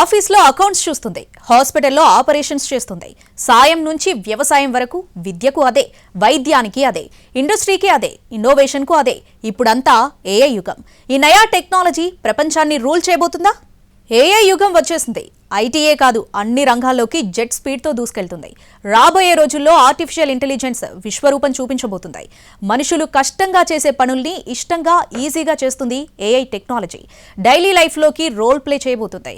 ఆఫీస్లో అకౌంట్స్ చూస్తుంది హాస్పిటల్లో ఆపరేషన్స్ చేస్తుంది. సాయం నుంచి వ్యవసాయం వరకు విద్యకు అదే వైద్యానికి అదే ఇండస్ట్రీకి అదే ఇన్నోవేషన్కు అదే. ఇప్పుడంతా ఏఐ యుగం. ఈ నయా టెక్నాలజీ ప్రపంచాన్ని రూల్ చేయబోతుందా? ఏఐ యుగం వచ్చేసింది. ఐటీఏ కాదు అన్ని రంగాల్లోకి జెట్ స్పీడ్తో దూసుకెళ్తుంది. రాబోయే రోజుల్లో ఆర్టిఫిషియల్ ఇంటెలిజెన్స్ విశ్వరూపం చూపించబోతుంది. మనుషులు కష్టంగా చేసే పనుల్ని ఇష్టంగా ఈజీగా చేస్తుంది ఏఐ టెక్నాలజీ. డైలీ లైఫ్లోకి రోల్ ప్లే చేయబోతుంది.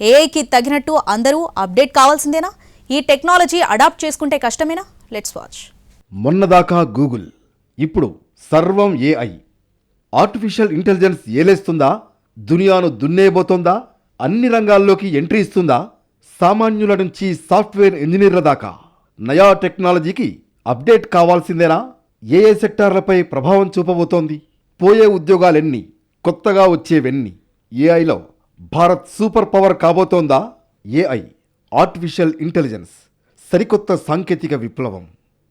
ఏఐకి తగినట్టు అందరూ అప్డేట్ కావాల్సిందేనా? ఈ టెక్నాలజీ అడాప్ట్ చేసుకుంటే కష్టమేనా? లెట్స్ వాచ్ మొన్నదాకా గూగుల్ ఇప్పుడు సర్వం ఏఐ. ఆర్టిఫిషియల్ ఇంటెలిజెన్స్ ఏలేస్తుందా? దునియాను దున్నేయబోతోందా? అన్ని రంగాల్లోకి ఎంట్రీ ఇస్తుందా? సామాన్యుల నుంచి సాఫ్ట్వేర్ ఇంజనీర్ల దాకా. నయా టెక్నాలజీకి అప్డేట్ కావాల్సిందేనా? ఏ ఏ సెక్టార్లపై ప్రభావం చూపబోతోంది. పోయే ఉద్యోగాలెన్ని? కొత్తగా వచ్చేవెన్ని? ఏఐలో భారత్ సూపర్ పవర్ కాబోతోందా? ఏఐ ఆర్టిఫిషియల్ ఇంటెలిజెన్స్ సరికొత్త సాంకేతిక విప్లవం.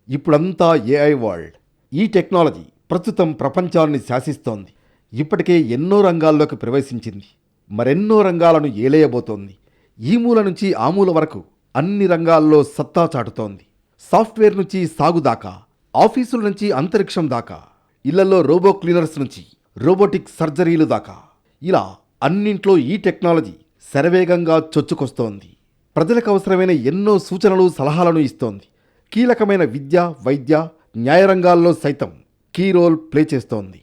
ఇప్పుడంతా ఏఐ వరల్డ్. ఈ టెక్నాలజీ ప్రస్తుతం ప్రపంచాన్ని శాసిస్తోంది. ఇప్పటికే ఎన్నో రంగాల్లోకి ప్రవేశించింది. మరెన్నో రంగాలను ఏలేయబోతోంది. ఈ మూల నుంచి ఆ మూల వరకు అన్ని రంగాల్లో సత్తా చాటుతోంది. సాఫ్ట్వేర్ నుంచి సాగు దాకా ఆఫీసుల నుంచి అంతరిక్షం దాకా ఇళ్ళలో రోబో క్లీనర్స్ నుంచి రోబోటిక్ సర్జరీలు దాకా. ఇలా అన్నింట్లో ఈ టెక్నాలజీ శరవేగంగా చొచ్చుకొస్తోంది. ప్రజలకు అవసరమైన ఎన్నో సూచనలు సలహాలను ఇస్తోంది. కీలకమైన విద్య వైద్య న్యాయ రంగాల్లో సైతం కీ రోల్ ప్లే చేస్తోంది.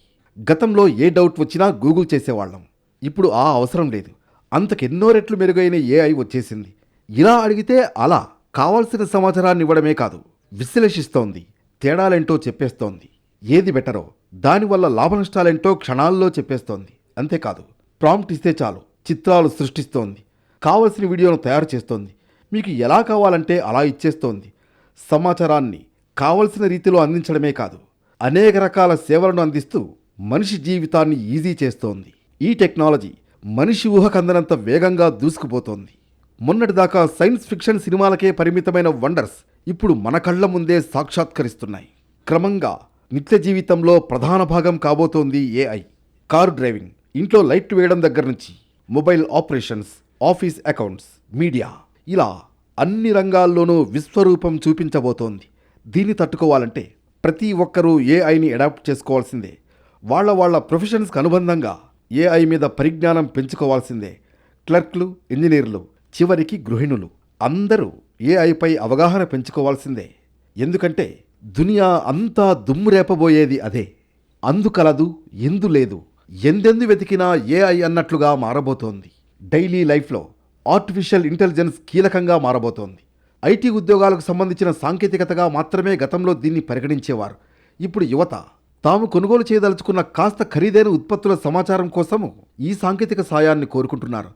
గతంలో ఏ డౌట్ వచ్చినా గూగుల్ చేసేవాళ్ళం. ఇప్పుడు ఆ అవసరం లేదు. అంతకెన్నో రెట్లు మెరుగైన ఏఐ వచ్చేసింది. ఇలా అడిగితే అలా కావాల్సిన సమాచారాన్ని ఇవ్వడమే కాదు విశ్లేషిస్తోంది తేడాలేంటో చెప్పేస్తోంది. ఏది బెటరో దానివల్ల లాభనష్టాలేంటో క్షణాల్లో చెప్పేస్తోంది. అంతేకాదు ప్రాంప్ట్ ఇస్తే చాలు. చిత్రాలు సృష్టిస్తోంది. కావలసిన వీడియోను తయారు చేస్తోంది. మీకు ఎలా కావాలంటే అలా ఇచ్చేస్తోంది. సమాచారాన్ని కావలసిన రీతిలో అందించడమే కాదు అనేక రకాల సేవలను అందిస్తూ మనిషి జీవితాన్ని ఈజీ చేస్తోంది. ఈ టెక్నాలజీ మనిషి ఊహకందనంత వేగంగా దూసుకుపోతోంది. మొన్నటిదాకా సైన్స్ ఫిక్షన్ సినిమాలకే పరిమితమైన వండర్స్ ఇప్పుడు మన కళ్ళ ముందే సాక్షాత్కరిస్తున్నాయి. క్రమంగా నిత్య జీవితంలో ప్రధాన భాగం కాబోతోంది ఏఐ కారు డ్రైవింగ్. ఇంట్లో లైట్ వేయడం దగ్గర నుంచి mobile operations office accounts media ఇలా అన్ని రంగాల్లోనూ విశ్వరూపం చూపించబోతోంది. దీన్ని తట్టుకోవాలంటే ప్రతి ఒక్కరూ ఏఐని అడాప్ట్ చేసుకోవాల్సిందే. వాళ్ళ వాళ్ళ ప్రొఫెషన్స్కి అనుబంధంగా ఏఐ మీద పరిజ్ఞానం పెంచుకోవాల్సిందే. క్లర్క్లు ఇంజనీర్లు చివరికి గృహిణులు అందరూ ఏఐపై అవగాహన పెంచుకోవాల్సిందే. ఎందుకంటే దునియా అంతా దుమ్మురేపబోయేది అదే. అందుకలదు ఎందు లేదు ఎందెందు వెతికినా ఏఐ అన్నట్లుగా మారబోతోంది. డైలీ లైఫ్లో ఆర్టిఫిషియల్ ఇంటెలిజెన్స్ కీలకంగా మారబోతోంది. ఐటీ ఉద్యోగాలకు సంబంధించిన సాంకేతికతగా మాత్రమే గతంలో దీన్ని పరిగణించేవారు. ఇప్పుడు యువత తాము కొనుగోలు చేయదలుచుకున్న కాస్త ఖరీదైన ఉత్పత్తుల సమాచారం కోసము ఈ సాంకేతిక సాయాన్ని కోరుకుంటున్నారు.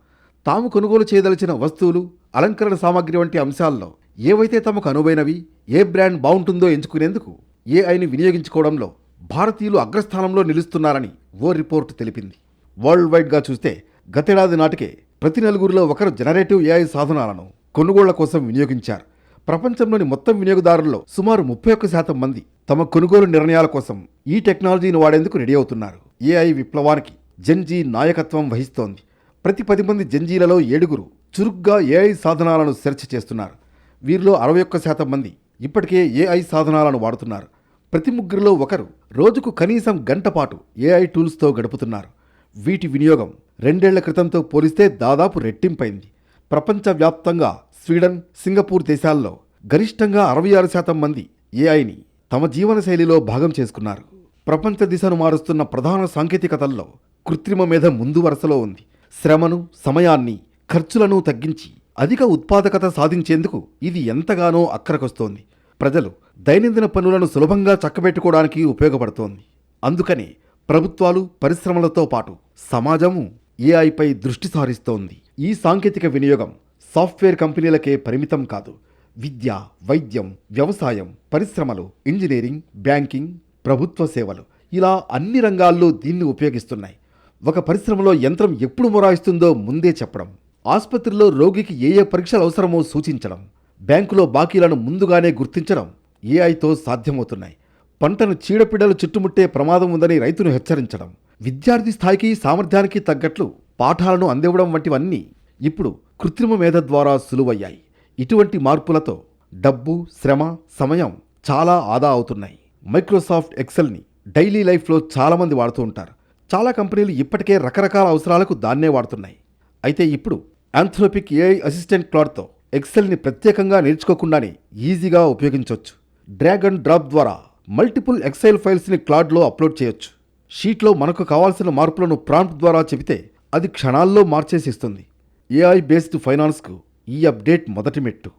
తాము కొనుగోలు చేయదలిచిన వస్తువులు అలంకరణ సామాగ్రి వంటి అంశాల్లో ఏవైతే తమకు అనువైనవి ఏ బ్రాండ్ బాగుంటుందో ఎంచుకునేందుకు ఏఐని వినియోగించుకోవడంలో భారతీయులు అగ్రస్థానంలో నిలుస్తున్నారని ఓ రిపోర్టు తెలిపింది. వరల్డ్ వైడ్గా చూస్తే గతేడాది నాటికే ప్రతి నలుగురిలో ఒకరు జనరేటివ్ ఏఐ సాధనాలను కొనుగోళ్ళ కోసం వినియోగించారు. ప్రపంచంలోని మొత్తం వినియోగదారుల్లో సుమారు ముప్పై ఒక్క శాతం మంది తమ కొనుగోలు నిర్ణయాల కోసం ఈ టెక్నాలజీని వాడేందుకు రెడీ అవుతున్నారు. ఏఐ విప్లవానికి జెన్జీ నాయకత్వం వహిస్తోంది. ప్రతి పది మంది జెన్జీలలో ఏడుగురు చురుగ్గా ఏఐ సాధనాలను సెర్చ్ చేస్తున్నారు. వీరిలో అరవై ఒక్క శాతం మంది ఇప్పటికే ఏఐ సాధనాలను వాడుతున్నారు. ప్రతి ముగ్గురిలో ఒకరు రోజుకు కనీసం గంటపాటు ఏఐ టూల్స్తో గడుపుతున్నారు. వీటి వినియోగం రెండేళ్ళ క్రితంతో పోలిస్తే దాదాపు రెట్టింపైంది. ప్రపంచవ్యాప్తంగా స్వీడన్ సింగపూర్ దేశాల్లో గరిష్టంగా అరవై ఆరు శాతం మంది ఏఐని తమ జీవనశైలిలో భాగం చేసుకున్నారు. ప్రపంచ దిశను మారుస్తున్న ప్రధాన సాంకేతికతల్లో కృత్రిమ మేధ ముందు వరుసలో ఉంది. శ్రమను సమయాన్ని ఖర్చులను తగ్గించి అధిక ఉత్పాదకత సాధించేందుకు ఇది ఎంతగానో అక్కరకొస్తోంది. ప్రజలు దైనందిన పనులను సులభంగా చక్కబెట్టుకోవడానికి ఉపయోగపడుతోంది. అందుకని ప్రభుత్వాలు పరిశ్రమలతో పాటు సమాజము ఏఐపై దృష్టి సారిస్తోంది. ఈ సాంకేతిక వినియోగం సాఫ్ట్వేర్ కంపెనీలకే పరిమితం కాదు. విద్య వైద్యం వ్యవసాయం పరిశ్రమలు ఇంజనీరింగ్ బ్యాంకింగ్ ప్రభుత్వ సేవలు ఇలా అన్ని రంగాల్లో దీన్ని ఉపయోగిస్తున్నాయి. ఒక పరిశ్రమలో యంత్రం ఎప్పుడు మొరాయిస్తుందో ముందే చెప్పడం ఆసుపత్రిలో రోగికి ఏ ఏ పరీక్షలు అవసరమో సూచించడం బ్యాంకులో బాకీలను ముందుగానే గుర్తించడం ఏఐతో సాధ్యమవుతున్నాయి. పంటను చీడపీడలు చుట్టుముట్టే ప్రమాదం ఉందని రైతును హెచ్చరించడం విద్యార్థి స్థాయికి సామర్థ్యానికి తగ్గట్లు పాఠాలను అందివ్వడం వంటివన్నీ ఇప్పుడు కృత్రిమ మేధ ద్వారా సులువయ్యాయి. ఇటువంటి మార్పులతో డబ్బు శ్రమ సమయం చాలా ఆదా అవుతున్నాయి. మైక్రోసాఫ్ట్ ఎక్సెల్ని డైలీ లైఫ్లో చాలామంది వాడుతూ ఉంటారు. చాలా కంపెనీలు ఇప్పటికే రకరకాల అవసరాలకు దాన్నే వాడుతున్నాయి. అయితే ఇప్పుడు ఆంథ్రోపిక్ ఏఐ అసిస్టెంట్ క్లాడ్తో ఎక్సెల్ని ప్రత్యేకంగా నేర్చుకోకుండానే ఈజీగా ఉపయోగించవచ్చు. డ్రాగ్ అండ్ డ్రాప్ ద్వారా మల్టిపుల్ ఎక్సెల్ ఫైల్స్ని క్లాడ్లో అప్లోడ్ చేయొచ్చు. షీట్లో మనకు కావాల్సిన మార్పులను ప్రాంప్ట్ ద్వారా చెబితే అది క్షణాల్లో మార్చేసిస్తుంది. ఏఐ బేస్డ్ ఫైనాన్స్కు ఈ అప్డేట్ మొదటి మెట్టు.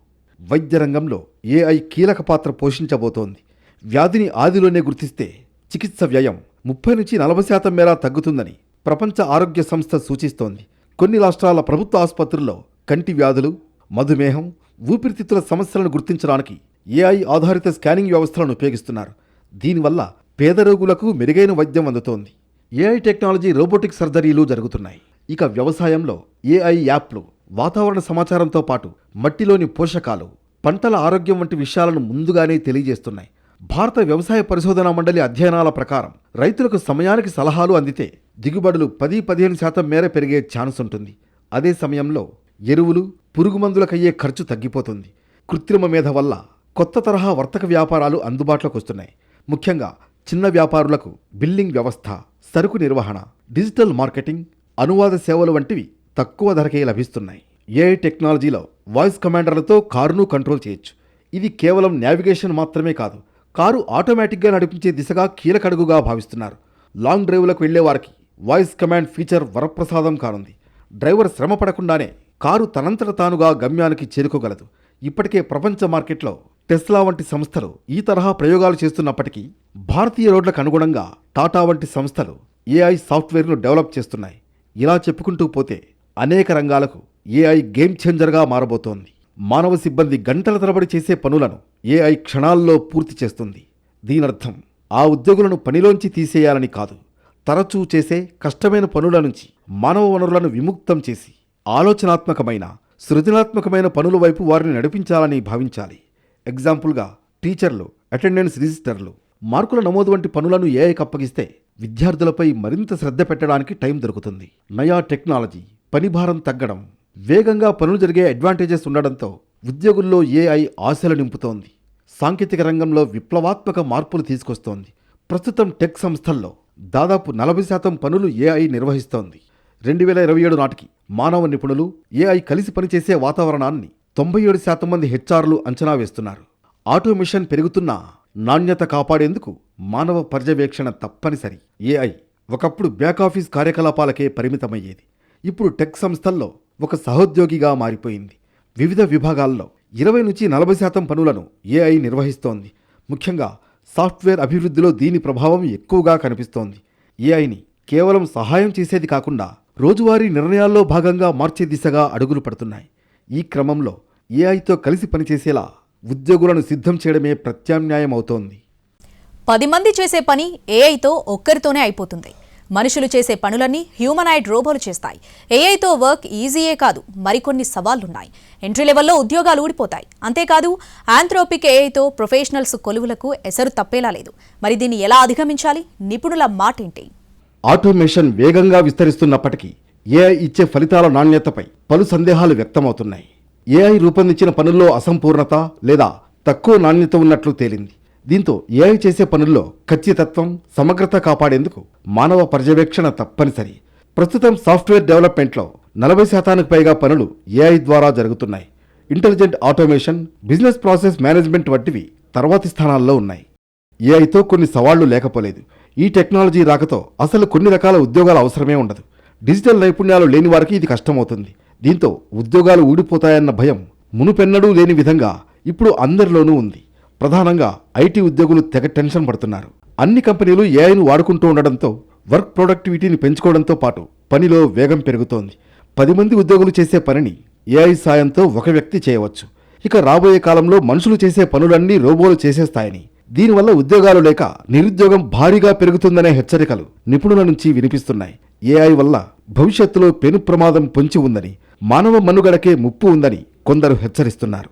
వైద్య రంగంలో ఏఐ కీలక పాత్ర పోషించబోతోంది. వ్యాధిని ఆదిలోనే గుర్తిస్తే చికిత్స వ్యయం ముప్పై నుంచి నలభై శాతం మేర తగ్గుతుందని ప్రపంచ ఆరోగ్య సంస్థ సూచిస్తోంది. కొన్ని రాష్ట్రాల ప్రభుత్వ ఆసుపత్రుల్లో కంటి వ్యాధులు మధుమేహం ఊపిరితిత్తుల సమస్యలను గుర్తించడానికి ఏఐ ఆధారిత స్కానింగ్ వ్యవస్థలను ఉపయోగిస్తున్నారు. దీనివల్ల పేద రోగులకు మెరుగైన వైద్యం అందుతోంది. ఏఐ టెక్నాలజీ రోబోటిక్ సర్జరీలు జరుగుతున్నాయి. ఇక వ్యవసాయంలో ఏఐ యాప్లు వాతావరణ సమాచారంతో పాటు మట్టిలోని పోషకాలు పంటల ఆరోగ్యం వంటి విషయాలను ముందుగానే తెలియజేస్తున్నాయి. భారత వ్యవసాయ పరిశోధనా మండలి అధ్యయనాల ప్రకారం రైతులకు సమయానికి సలహాలు అందితే దిగుబడులు పది పదిహేను శాతం మేర పెరిగే ఛాన్స్ ఉంటుంది. అదే సమయంలో ఎరువులు పురుగుమందులకయ్యే ఖర్చు తగ్గిపోతుంది. కృత్రిమ మేధ వల్ల కొత్త తరహా వర్తక వ్యాపారాలు అందుబాటులోకి వస్తున్నాయి. ముఖ్యంగా చిన్న వ్యాపారులకు బిల్లింగ్ వ్యవస్థ సరుకు నిర్వహణ డిజిటల్ మార్కెటింగ్ అనువాద సేవలు వంటివి తక్కువ ధరకే లభిస్తున్నాయి. ఏఐ టెక్నాలజీలో వాయిస్ కమాండర్లతో కారును కంట్రోల్ చేయొచ్చు. ఇది కేవలం నావిగేషన్ మాత్రమే కాదు కారు ఆటోమేటిక్గా నడిపించే దిశగా కీలకడుగుగా భావిస్తున్నారు. లాంగ్ డ్రైవ్లకు వెళ్ళే వారికి వాయిస్ కమాండ్ ఫీచర్ వరప్రసాదం కానుంది. డ్రైవర్ శ్రమ పడకుండానే కారు తనంతట తానుగా గమ్యానికి చేరుకోగలదు. ఇప్పటికే ప్రపంచ మార్కెట్లో టెస్లా వంటి సంస్థలు ఈ తరహా ప్రయోగాలు చేస్తున్నప్పటికీ భారతీయ రోడ్లకు అనుగుణంగా టాటా వంటి సంస్థలు ఏఐ సాఫ్ట్వేర్ను డెవలప్ చేస్తున్నాయి. ఇలా చెప్పుకుంటూ పోతే అనేక రంగాలకు ఏఐ గేమ్ చేంజర్గా మారబోతోంది. మానవ సిబ్బంది గంటల తరబడి చేసే పనులను ఏఐ క్షణాల్లో పూర్తి చేస్తుంది. దీనర్థం ఆ ఉద్యోగులను పనిలోంచి తీసేయాలని కాదు తరచూ చేసే కష్టమైన పనుల నుంచి మానవ వనరులను విముక్తం చేసి ఆలోచనాత్మకమైన సృజనాత్మకమైన పనుల వైపు వారిని నడిపించాలని భావించాలి. ఎగ్జాంపుల్గా టీచర్లు అటెండెన్స్ రిజిస్టర్లు మార్కుల నమోదు వంటి పనులను ఏఐకి అప్పగిస్తే విద్యార్థులపై మరింత శ్రద్ధ పెట్టడానికి టైం దొరుకుతుంది. నయా టెక్నాలజీ పనిభారం తగ్గడం వేగంగా పనులు జరిగే అడ్వాంటేజెస్ ఉండడంతో ఉద్యోగుల్లో ఏఐ ఆశలు నింపుతోంది. సాంకేతిక రంగంలో విప్లవాత్మక మార్పులు తీసుకొస్తోంది. ప్రస్తుతం టెక్ సంస్థల్లో దాదాపు నలభై శాతం పనులు ఏఐ నిర్వహిస్తోంది. రెండు వేల ఇరవై ఏడు నాటికి మానవ నిపుణులు ఏఐ కలిసి పనిచేసే వాతావరణాన్ని తొంభై ఏడు శాతం మంది హెచ్ఆర్లు అంచనా వేస్తున్నారు. ఆటోమేషన్ పెరుగుతున్నా నాణ్యత కాపాడేందుకు మానవ పర్యవేక్షణ తప్పనిసరి. ఏఐ ఒకప్పుడు బ్యాకాఫీస్ కార్యకలాపాలకే పరిమితమయ్యేది. ఇప్పుడు టెక్ సంస్థల్లో ఒక సహోద్యోగిగా మారిపోయింది. వివిధ విభాగాల్లో ఇరవై నుంచి నలభై శాతం పనులను ఏఐ నిర్వహిస్తోంది. ముఖ్యంగా సాఫ్ట్వేర్ అభివృద్ధిలో దీని ప్రభావం ఎక్కువగా కనిపిస్తోంది. ఏఐని కేవలం సహాయం చేసేది కాకుండా రోజువారీ నిర్ణయాల్లో భాగంగా మార్చే దిశగా అడుగులు పడుతున్నాయి. ఈ క్రమంలో ఏఐతో కలిసి పనిచేసేలా ఉద్యోగులను సిద్ధం చేయడమే ప్రత్యామ్నాయం అవుతోంది పది మంది చేసే పని ఏఐతో ఒక్కరితోనే అయిపోతుంది. మనుషులు చేసే పనులన్నీ హ్యూమనాయిడ్ రోబోలు చేస్తాయి. ఏఐతో వర్క్ ఈజీయే కాదు మరికొన్ని సవాళ్ళున్నాయి. ఎంట్రీ లెవెల్లో ఉద్యోగాలు ఊడిపోతాయి. అంతేకాదు ఆంథ్రోపిక్ ఏఐతో ప్రొఫెషనల్స్ కొలువులకు ఎసరు తప్పేలా లేదు. మరి దీన్ని ఎలా అధిగమించాలి? నిపుణుల మాటేంటి? ఆటోమేషన్ వేగంగా విస్తరిస్తున్నప్పటికీ ఏఐ ఇచ్చే ఫలితాల నాణ్యతపై పలు సందేహాలు వ్యక్తమవుతున్నాయి. ఏఐ రూపొందించిన పనుల్లో అసంపూర్ణత లేదా తక్కువ నాణ్యత ఉన్నట్లు తేలింది. దీంతో ఏఐ చేసే పనుల్లో ఖచ్చితత్వం సమగ్రత కాపాడేందుకు మానవ పర్యవేక్షణ తప్పనిసరి. ప్రస్తుతం సాఫ్ట్వేర్ డెవలప్మెంట్లో నలభై శాతానికి పైగా పనులు ఏఐ ద్వారా జరుగుతున్నాయి. Intelligent automation business process management వంటివి తర్వాతి స్థానాల్లో ఉన్నాయి. ఏఐతో కొన్ని సవాళ్ళు లేకపోలేదు. ఈ టెక్నాలజీ రాకతో అసలు కొన్ని రకాల ఉద్యోగాల అవసరమే ఉండదు. డిజిటల్ నైపుణ్యాలు లేని వారికి ఇది కష్టమవుతుంది. దీంతో ఉద్యోగాలు ఊడిపోతాయన్న భయం మునుపెన్నడూ లేని విధంగా ఇప్పుడు అందరిలోనూ ఉంది. ప్రధానంగా ఐటీ ఉద్యోగులు తెగ టెన్షన్ పడుతున్నారు. అన్ని కంపెనీలు ఏఐను వాడుకుంటూ ఉండడంతో వర్క్ ప్రొడక్టివిటీని పెంచుకోవడంతో పాటు పనిలో వేగం పెరుగుతోంది. పది మంది ఉద్యోగులు చేసే పనిని ఏఐ సాయంతో ఒక వ్యక్తి చేయవచ్చు. ఇక రాబోయే కాలంలో మనుషులు చేసే పనులన్నీ రోబోలు చేసేస్తాయని దీనివల్ల ఉద్యోగాలు లేక నిరుద్యోగం భారీగా పెరుగుతుందనే హెచ్చరికలు నిపుణుల నుంచి వినిపిస్తున్నాయి. ఏఐ వల్ల భవిష్యత్తులో పెను ప్రమాదం పొంచి ఉందని మానవ మనుగడకే ముప్పు ఉందని కొందరు హెచ్చరిస్తున్నారు.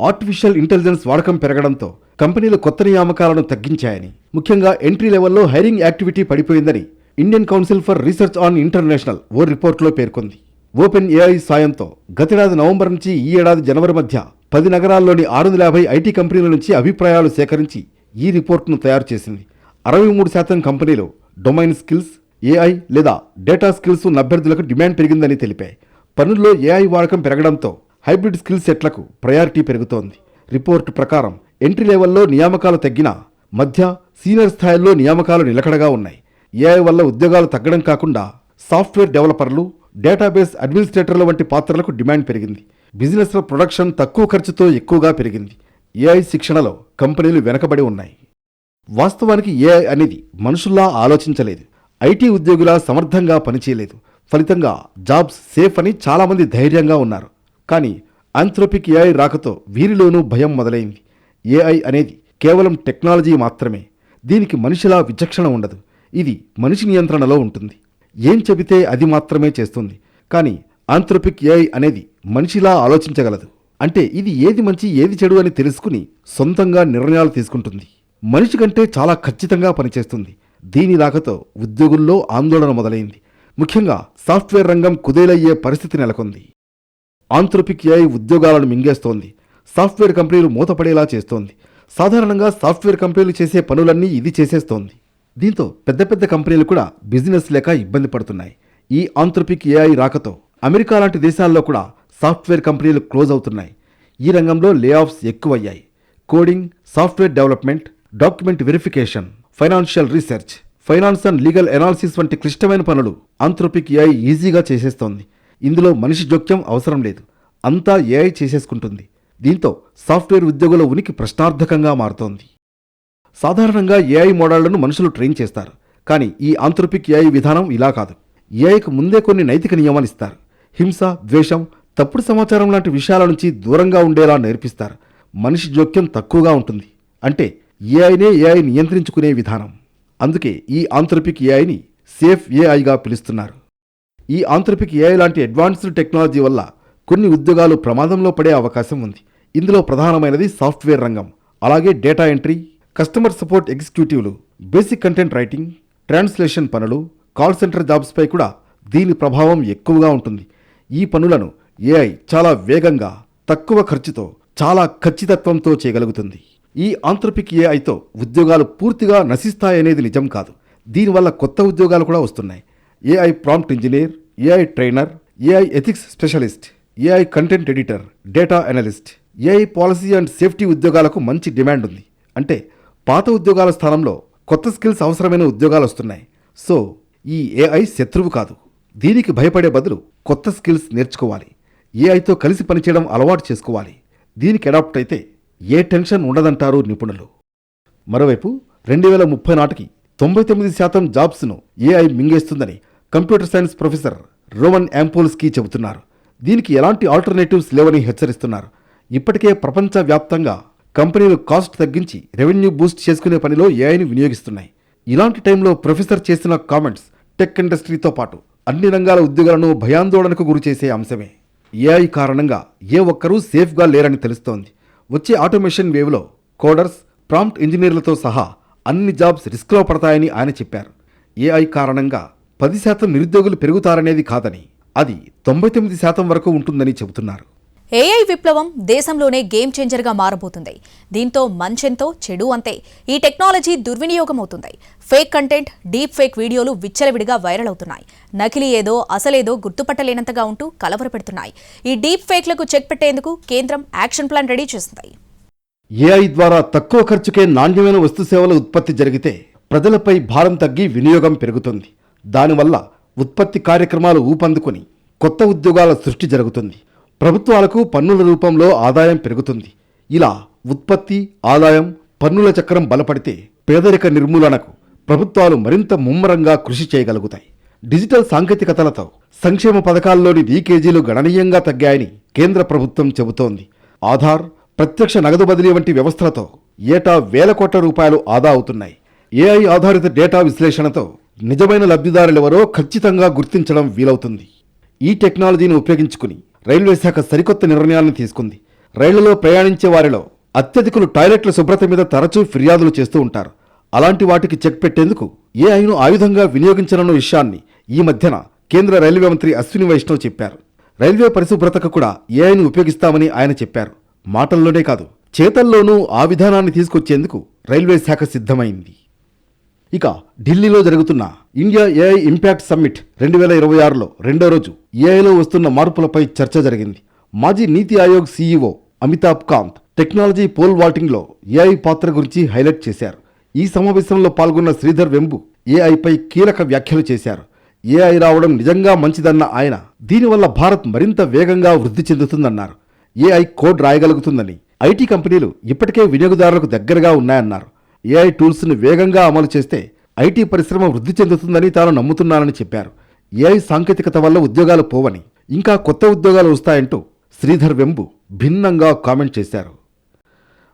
ఆర్టిఫిషియల్ ఇంటెలిజెన్స్ వాడకం పెరగడంతో కంపెనీలు కొత్త నియామకాలను తగ్గించాయని ముఖ్యంగా ఎంట్రీ లెవెల్లో hiring activity పడిపోయిందని Indian council for research on international ఓ రిపోర్ట్లో పేర్కొంది. ఓపెన్ ఏఐ సాయంతో గతేడాది నవంబర్ నుంచి ఈ ఏడాది జనవరి మధ్య పది నగరాల్లోని ఆరు వందల యాభై ఐటీ కంపెనీల నుంచి అభిప్రాయాలు సేకరించి ఈ రిపోర్ట్ను తయారు చేసింది. అరవై మూడు శాతం కంపెనీలు డొమైన్ స్కిల్స్ ఏఐ లేదా డేటా స్కిల్స్ ఉన్న అభ్యర్థులకు డిమాండ్ పెరిగిందని తెలిపాయి. పనుల్లో ఏఐ వాడకం పెరగడంతో హైబ్రిడ్ స్కిల్ సెట్లకు ప్రయారిటీ పెరుగుతోంది. రిపోర్టు ప్రకారం ఎంట్రీ లెవెల్లో నియామకాలు తగ్గినా మధ్య సీనియర్ స్థాయిల్లో నియామకాలు నిలకడగా ఉన్నాయి. ఏఐ వల్ల ఉద్యోగాలు తగ్గడం కాకుండా సాఫ్ట్వేర్ డెవలపర్లు డేటాబేస్ అడ్మినిస్ట్రేటర్ల వంటి పాత్రలకు డిమాండ్ పెరిగింది. బిజినెస్ల ప్రొడక్షన్ తక్కువ ఖర్చుతో ఎక్కువగా పెరిగింది. ఏఐ శిక్షణలో కంపెనీలు వెనకబడి ఉన్నాయి. వాస్తవానికి ఏఐ అనేది మనుషుల్లా ఆలోచించలేదు. ఐటీ ఉద్యోగులా సమర్థంగా పనిచేయలేదు. ఫలితంగా జాబ్స్ సేఫ్ అని చాలామంది ధైర్యంగా ఉన్నారు. కానీ ఆంథ్రోపిక్ ఏఐ రాకతో వీరిలోనూ భయం మొదలైంది. ఏఐ అనేది కేవలం టెక్నాలజీ మాత్రమే. దీనికి మనిషిలా విచక్షణ ఉండదు. ఇది మనిషి నియంత్రణలో ఉంటుంది. ఏం చెబితే అది మాత్రమే చేస్తుంది. కానీ ఆంథ్రోపిక్ ఏఐ అనేది మనిషిలా ఆలోచించగలదు. అంటే ఇది ఏది మంచి ఏది చెడు అని తెలుసుకుని సొంతంగా నిర్ణయాలు తీసుకుంటుంది. మనిషి కంటే చాలా ఖచ్చితంగా పనిచేస్తుంది. దీని రాకతో ఉద్యోగుల్లో ఆందోళన మొదలైంది. ముఖ్యంగా సాఫ్ట్వేర్ రంగం కుదేలయ్యే పరిస్థితి నెలకొంది. ఆంథ్రోపిక్ ఏఐ ఉద్యోగాలను మింగేస్తోంది. సాఫ్ట్వేర్ కంపెనీలు మూతపడేలా చేస్తోంది. సాధారణంగా సాఫ్ట్వేర్ కంపెనీలు చేసే పనులన్నీ ఇది చేసేస్తోంది. దీంతో పెద్ద పెద్ద కంపెనీలు కూడా బిజినెస్ లేక ఇబ్బంది పడుతున్నాయి. ఈ ఆంథ్రోపిక్ ఏఐ రాకతో అమెరికా లాంటి దేశాల్లో కూడా సాఫ్ట్వేర్ కంపెనీలు క్లోజ్ అవుతున్నాయి. ఈ రంగంలో లేఆఫ్స్ ఎక్కువయ్యాయి. Coding software development document verification financial research finance and legal analysis వంటి క్లిష్టమైన పనులు ఆంథ్రోపిక్ ఏఐ ఈజీగా చేసేస్తోంది. ఇందులో మనిషి జోక్యం అవసరం లేదు. అంతా ఏఐ చేసేసుకుంటుంది. దీంతో సాఫ్ట్వేర్ ఉద్యోగుల ఉనికి ప్రశ్నార్థకంగా మారుతోంది. సాధారణంగా ఏఐ మోడళ్ళను మనుషులు ట్రైన్ చేస్తారు. కానీ ఈ ఆంథ్రోపిక్ ఏఐ విధానం ఇలా కాదు. ఏఐకి ముందే కొన్ని నైతిక నియమాలు ఇస్తారు. హింస ద్వేషం తప్పుడు సమాచారం లాంటి విషయాల నుంచి దూరంగా ఉండేలా నేర్పిస్తారు. మనిషి జోక్యం తక్కువగా ఉంటుంది. అంటే ఏఐనే ఏఐ నియంత్రించుకునే విధానం. అందుకే ఈ ఆంథ్రపిక్ ఏఐని సేఫ్ ఏఐగా పిలుస్తున్నారు. ఈ ఆంథ్రపిక్ ఏఐ లాంటి అడ్వాన్స్డ్ టెక్నాలజీ వల్ల కొన్ని ఉద్యోగాలు ప్రమాదంలో పడే అవకాశం ఉంది. ఇందులో ప్రధానమైనది సాఫ్ట్వేర్ రంగం. అలాగే డేటా ఎంట్రీ కస్టమర్ సపోర్ట్ ఎగ్జిక్యూటివ్లు బేసిక్ కంటెంట్ రైటింగ్ ట్రాన్స్లేషన్ పనులు కాల్ సెంటర్ జాబ్స్పై కూడా దీని ప్రభావం ఎక్కువగా ఉంటుంది. ఈ పనులను ఏఐ చాలా వేగంగా తక్కువ ఖర్చుతో చాలా ఖచ్చితత్వంతో చేయగలుగుతుంది. ఈ ఆంథ్రోపిక్ ఏఐతో ఉద్యోగాలు పూర్తిగా నశిస్తాయనేది నిజం కాదు. దీనివల్ల కొత్త ఉద్యోగాలు కూడా వస్తున్నాయి. AI prompt engineer AI trainer AI ethics specialist AI content editor data analyst AI policy and safety ఉద్యోగాలకు మంచి డిమాండ్ ఉంది. అంటే పాత ఉద్యోగాల స్థానంలో కొత్త స్కిల్స్ అవసరమైన ఉద్యోగాలు వస్తున్నాయి. సో ఈ ఏఐ శత్రువు కాదు. దీనికి భయపడే బదులు కొత్త స్కిల్స్ నేర్చుకోవాలి. ఏఐతో కలిసి పనిచేయడం అలవాటు చేసుకోవాలి. దీనికి అడాప్ట్ అయితే ఏ టెన్షన్ ఉండదంటారు నిపుణులు. మరోవైపు రెండు వేల ముప్పై నాటికి తొంభై తొమ్మిది శాతం జాబ్స్ను AI మింగేస్తుందని computer science professor Roman Yampolskiy చెబుతున్నారు. దీనికి ఎలాంటి ఆల్టర్నేటివ్స్ లేవని హెచ్చరిస్తున్నారు. ఇప్పటికే ప్రపంచవ్యాప్తంగా కంపెనీలు కాస్ట్ తగ్గించి రెవెన్యూ బూస్ట్ చేసుకునే పనిలో ఏఐని వినియోగిస్తున్నాయి. ఇలాంటి టైంలో ప్రొఫెసర్ చేసిన కామెంట్స్ టెక్ ఇండస్ట్రీతో పాటు అన్ని రంగాల ఉద్యోగాలను భయాందోళనకు గురిచేసే అంశమే. ఏఐ కారణంగా ఏ ఒక్కరూ సేఫ్గా లేరని తెలుస్తోంది. వచ్చే ఆటోమేషన్ వేవ్లో కోడర్స్ ప్రాంప్ట్ ఇంజనీర్లతో సహా అన్ని జాబ్స్ రిస్క్లో పడతాయని ఆయన చెప్పారు. ఏఐ కారణంగా పది శాతం నిరుద్యోగులు పెరుగుతారనేది కాదని అది తొంభై తొమ్మిది శాతం వరకు ఉంటుందని చెబుతున్నారు. ఏఐ విప్లవం దేశంలోనే గేమ్ చేంజర్గా మారబోతుంది. దీంతో మంచెంతో చెడు అంతే. ఈ టెక్నాలజీ దుర్వినియోగం అవుతుంది ఫేక్ కంటెంట్ డీప్ ఫేక్ వీడియోలు విచ్చలవిడిగా వైరల్ అవుతున్నాయి. నకిలీ ఏదో అసలేదో గుర్తుపట్టలేనంతగా ఉంటూ కలవరపెడుతున్నాయి. ఈ డీప్ ఫేక్లకు చెక్ పెట్టేందుకు కేంద్రం యాక్షన్ ప్లాన్ రెడీ చేసింది. ఏఐ ద్వారా తక్కువ ఖర్చుకే నాణ్యమైన వస్తు సేవల ఉత్పత్తి జరిగితే ప్రజలపై భారం తగ్గి వినియోగం పెరుగుతుంది. దానివల్ల ఉత్పత్తి కార్యక్రమాలు ఊపందుకొని కొత్త ఉద్యోగాల సృష్టి జరుగుతుంది. ప్రభుత్వాలకు పన్నుల రూపంలో ఆదాయం పెరుగుతుంది. ఇలా ఉత్పత్తి ఆదాయం పన్నుల చక్రం బలపడితే పేదరిక నిర్మూలనకు ప్రభుత్వాలు మరింత ముమ్మరంగా కృషి చేయగలుగుతాయి. డిజిటల్ సాంకేతికతలతో సంక్షేమ పథకాల్లోని లీకేజీలు గణనీయంగా తగ్గాయని కేంద్ర ప్రభుత్వం చెబుతోంది. ఆధార్ ప్రత్యక్ష నగదు బదిలీ వంటి వ్యవస్థలతో ఏటా వేల కోట్ల రూపాయలు ఆదా అవుతున్నాయి. ఏఐ ఆధారిత డేటా విశ్లేషణతో నిజమైన లబ్ధిదారులెవరో ఖచ్చితంగా గుర్తించడం వీలవుతుంది. ఈ టెక్నాలజీని ఉపయోగించుకుని రైల్వే శాఖ సరికొత్త నిర్ణయాలను తీసుకుంది. రైళ్ళలో ప్రయాణించే వారిలో అత్యధికులు టాయిలెట్ల శుభ్రత మీద తరచూ ఫిర్యాదులు చేస్తూ ఉంటారు. అలాంటి వాటికి చెక్ పెట్టేందుకు ఏఐను ఆయుధంగా వినియోగించనున్న విషయాన్ని ఈ మధ్యన కేంద్ర రైల్వే మంత్రి అశ్విని వైష్ణవ్ చెప్పారు. రైల్వే పరిశుభ్రతకు కూడా ఏఐను ఉపయోగిస్తామని ఆయన చెప్పారు. మాటల్లోనే కాదు చేతల్లోనూ ఆ విధానాన్ని తీసుకొచ్చేందుకు రైల్వే శాఖ సిద్ధమైంది. ఇక ఢిల్లీలో జరుగుతున్న ఇండియా ఏఐ ఇంపాక్ట్ సమ్మిట్ రెండు వేల ఇరవై ఆరులో రెండో రోజు ఏఐలో వస్తున్న మార్పులపై చర్చ జరిగింది. మాజీ NITI Aayog CEO Amitabh Kant technology pole వాల్టింగ్లో AI పాత్ర గురించి హైలైట్ చేశారు. ఈ సమావేశంలో పాల్గొన్న శ్రీధర్ వెంబు ఏఐపై కీలక వ్యాఖ్యలు చేశారు. ఏఐ రావడం నిజంగా మంచిదన్న ఆయన దీనివల్ల భారత్ మరింత వేగంగా వృద్ధి చెందుతుందన్నారు. ఏఐ కోడ్ రాయగలుగుతుందని ఐటీ కంపెనీలు ఇప్పటికే వినియోగదారులకు దగ్గరగా ఉన్నాయన్నారు. ఏఐ టూల్స్ను వేగంగా అమలు చేస్తే ఐటీ పరిశ్రమ వృద్ధి చెందుతుందని తాను నమ్ముతున్నానని చెప్పారు. ఏఐ సాంకేతికత వల్ల ఉద్యోగాలు పోవని ఇంకా కొత్త ఉద్యోగాలు వస్తాయంటూ శ్రీధర్ వెంబు భిన్నంగా కామెంట్ చేశారు.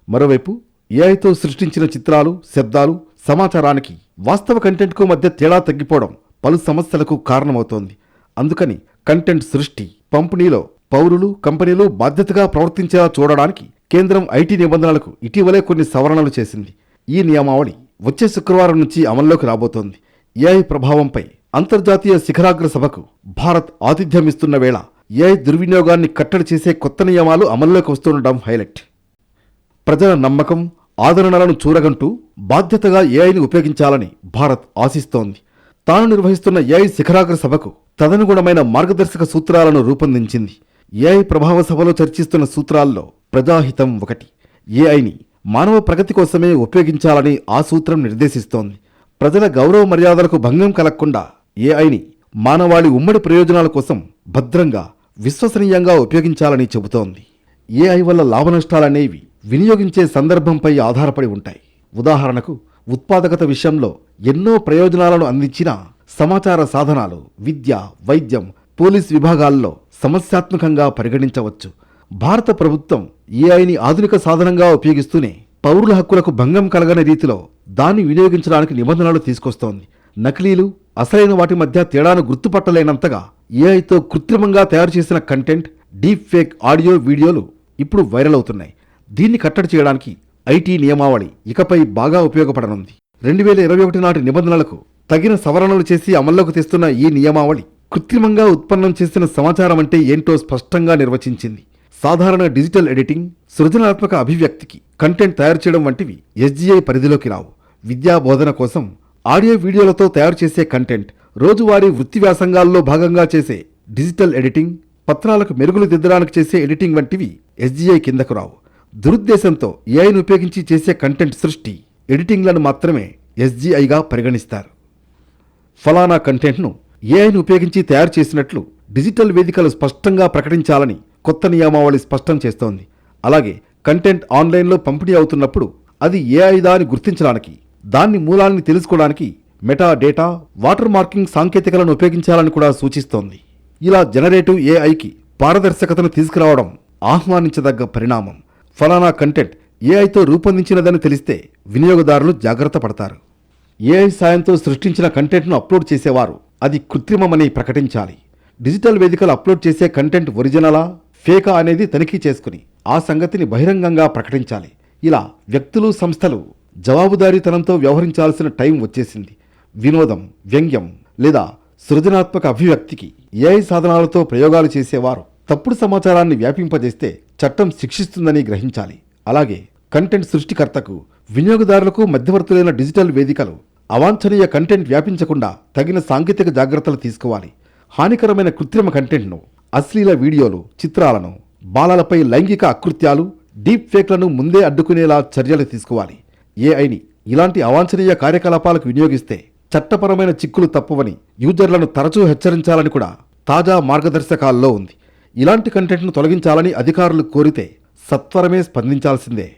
మరోవైపు ఏఐతో సృష్టించిన చిత్రాలు శబ్దాలు సమాచారానికి వాస్తవ కంటెంట్కు మధ్య తేడా తగ్గిపోవడం పలు సమస్యలకు కారణమవుతోంది. అందుకని కంటెంట్ సృష్టి పంపిణీలో పౌరులు కంపెనీలు బాధ్యతగా ప్రవర్తించేలా చూడడానికి కేంద్రం ఐటీ నిబంధనలకు ఇటీవలే కొన్ని సవరణలు చేసింది. ఈ నియమావళి వచ్చే శుక్రవారం నుంచి అమల్లోకి రాబోతోంది. ఏఐ ప్రభావంపై అంతర్జాతీయ శిఖరాగ్ర సభకు భారత్ ఆతిథ్యమిస్తున్న వేళ ఏఐ దుర్వినియోగాన్ని కట్టడి చేసే కొత్త నియమాలు అమల్లోకి వస్తుండటం హైలైట్. ప్రజల నమ్మకం ఆదరణలను చూరగంటూ బాధ్యతగా ఏఐని ఉపయోగించాలని భారత్ ఆశిస్తోంది. తాను నిర్వహిస్తున్న ఏఐ శిఖరాగ్ర సభకు తదనుగుణమైన మార్గదర్శక సూత్రాలను రూపొందించింది. ఏఐ ప్రభావ సభలో చర్చిస్తున్న సూత్రాల్లో ప్రజాహితం ఒకటి. ఏఐని మానవ ప్రగతి కోసమే ఉపయోగించాలని ఆ సూత్రం నిర్దేశిస్తోంది. ప్రజల గౌరవ మర్యాదలకు భంగం కలగకుండా ఏఐని మానవాళి ఉమ్మడి ప్రయోజనాల కోసం భద్రంగా విశ్వసనీయంగా ఉపయోగించాలని చెబుతోంది. ఏఐ వల్ల లాభనష్టాలనేవి వినియోగించే సందర్భంపై ఆధారపడి ఉంటాయి. ఉదాహరణకు ఉత్పాదకత విషయంలో ఎన్నో ప్రయోజనాలను అందించిన సమాచార సాధనాలు విద్య వైద్యం పోలీస్ విభాగాల్లో సమస్యాత్మకంగా పరిగణించవచ్చు. భారత ప్రభుత్వం ఏఐని ఆధునిక సాధనంగా ఉపయోగిస్తూనే పౌరుల హక్కులకు భంగం కలగని రీతిలో దాన్ని వినియోగించడానికి నిబంధనలు తీసుకొస్తోంది. నకిలీలు అసలైన వాటి మధ్య తేడాను గుర్తుపట్టలేనంతగా ఏఐతో కృత్రిమంగా తయారు చేసిన కంటెంట్ డీప్ ఫేక్ ఆడియో వీడియోలు ఇప్పుడు వైరల్ అవుతున్నాయి. దీన్ని కట్టడి చేయడానికి ఐటీ నియమావళి ఇకపై బాగా ఉపయోగపడనుంది. రెండు వేల ఇరవై ఒకటి నాటి నిబంధనలకు తగిన సవరణలు చేసి అమల్లోకి తెస్తున్న ఈ నియమావళి కృత్రిమంగా ఉత్పన్నం చేసిన సమాచారం అంటే ఏంటో స్పష్టంగా నిర్వచించింది. సాధారణ డిజిటల్ ఎడిటింగ్ సృజనాత్మక అభివ్యక్తికి కంటెంట్ తయారు చేయడం వంటివి ఎస్జీఐ పరిధిలోకి రావు. విద్యా బోధన కోసం ఆడియో వీడియోలతో తయారు చేసే కంటెంట్ రోజువారీ వృత్తి వ్యాసంగాల్లో భాగంగా చేసే డిజిటల్ ఎడిటింగ్ పత్రాలకు మెరుగులు దిద్దడానికి చేసే ఎడిటింగ్ వంటివి ఎస్జీఐ కిందకు రావు. దురుద్దేశంతో ఏఐను ఉపయోగించి చేసే కంటెంట్ సృష్టి ఎడిటింగ్లను మాత్రమే ఎస్జీఐగా పరిగణిస్తారు. ఫలానా కంటెంట్ను ఏఐను ఉపయోగించి తయారు చేసినట్లు డిజిటల్ వేదికలు స్పష్టంగా ప్రకటించాలని కొత్త నియమావళి స్పష్టం చేస్తోంది. అలాగే కంటెంట్ ఆన్లైన్లో పంపిణీ అవుతున్నప్పుడు అది ఏఐదా అని గుర్తించడానికి దాన్ని మూలాన్ని తెలుసుకోవడానికి మెటా డేటా వాటర్ మార్కింగ్ సాంకేతికలను ఉపయోగించాలని కూడా సూచిస్తోంది. ఇలా జనరేటివ్ ఏఐకి పారదర్శకతను తీసుకురావడం ఆహ్వానించదగ్గ పరిణామం. ఫలానా కంటెంట్ ఏఐతో రూపొందించినదని తెలిస్తే వినియోగదారులు జాగ్రత్త పడతారు. ఏఐ సాయంతో సృష్టించిన కంటెంట్ను అప్లోడ్ చేసేవారు అది కృత్రిమమని ప్రకటించాలి. డిజిటల్ వేదికలు అప్లోడ్ చేసే కంటెంట్ ఒరిజినలా ఫేకా అనేది తనిఖీ చేసుకుని ఆ సంగతిని బహిరంగంగా ప్రకటించాలి. ఇలా వ్యక్తులు సంస్థలు జవాబుదారీతనంతో వ్యవహరించాల్సిన టైం వచ్చేసింది. వినోదం వ్యంగ్యం లేదా సృజనాత్మక అభివ్యక్తికి ఏఐ సాధనాలతో ప్రయోగాలు చేసేవారు తప్పుడు సమాచారాన్ని వ్యాపింపజేస్తే చట్టం శిక్షిస్తుందని గ్రహించాలి. అలాగే కంటెంట్ సృష్టికర్తకు వినియోగదారులకు మధ్యవర్తులైన డిజిటల్ వేదికలు అవాంఛనీయ కంటెంట్ వ్యాపించకుండా తగిన సాంకేతిక జాగ్రత్తలు తీసుకోవాలి. హానికరమైన కృత్రిమ కంటెంట్ను అశ్లీల వీడియోలు చిత్రాలను బాలలపై లైంగిక అకృత్యాలు డీప్ ఫేక్లను ముందే అడ్డుకునేలా చర్యలు తీసుకోవాలి. ఏఐని ఇలాంటి అవాంఛనీయ కార్యకలాపాలకు వినియోగిస్తే చట్టపరమైన చిక్కులు తప్పవని యూజర్లను తరచూ హెచ్చరించాలని కూడా తాజా మార్గదర్శకాల్లో ఉంది. ఇలాంటి కంటెంట్ను తొలగించాలని అధికారులు కోరితే సత్వరమే స్పందించాల్సిందే.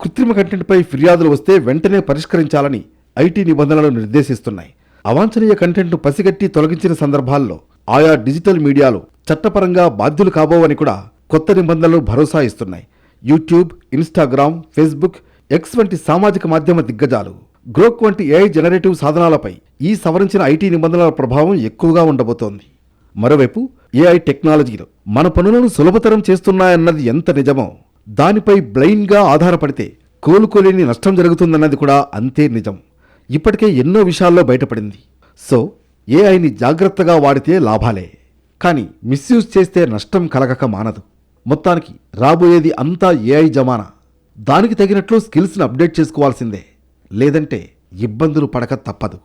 కృత్రిమ కంటెంట్పై ఫిర్యాదులు వస్తే వెంటనే పరిష్కరించాలని ఐటీ నిబంధనలు నిర్దేశిస్తున్నాయి. అవాంఛనీయ కంటెంట్ను పసిగట్టి తొలగించిన సందర్భాల్లో ఆయా డిజిటల్ మీడియాలు చట్టపరంగా బాధ్యులు కాబోవని కూడా కొత్త నిబంధనలు భరోసా ఇస్తున్నాయి. యూట్యూబ్ ఇన్స్టాగ్రామ్ ఫేస్బుక్ ఎక్స్ వంటి సామాజిక మాధ్యమ దిగ్గజాలు. గ్రోక్ వంటి ఏఐ జనరేటివ్ సాధనాలపై ఈ సవరించిన ఐటీ నిబంధనల ప్రభావం ఎక్కువగా ఉండబోతోంది. మరోవైపు ఏఐ టెక్నాలజీలు మన పనులను సులభతరం చేస్తున్నాయన్నది ఎంత నిజమో దానిపై బ్లైండ్గా ఆధారపడితే కోలుకోలేని నష్టం జరుగుతుందన్నది కూడా అంతే నిజం. ఇప్పటికే ఎన్నో విషయాల్లో బయటపడింది. సో ఏఐని జాగ్రత్తగా వాడితే లాభాలే. కానీ మిస్యూజ్ చేస్తే నష్టం కలగక మానదు. మొత్తానికి రాబోయేది అంతా ఏఐ జమానా. దానికి తగినట్లు స్కిల్స్ని అప్డేట్ చేసుకోవాల్సిందే. లేదంటే ఇబ్బందులు పడక తప్పదు.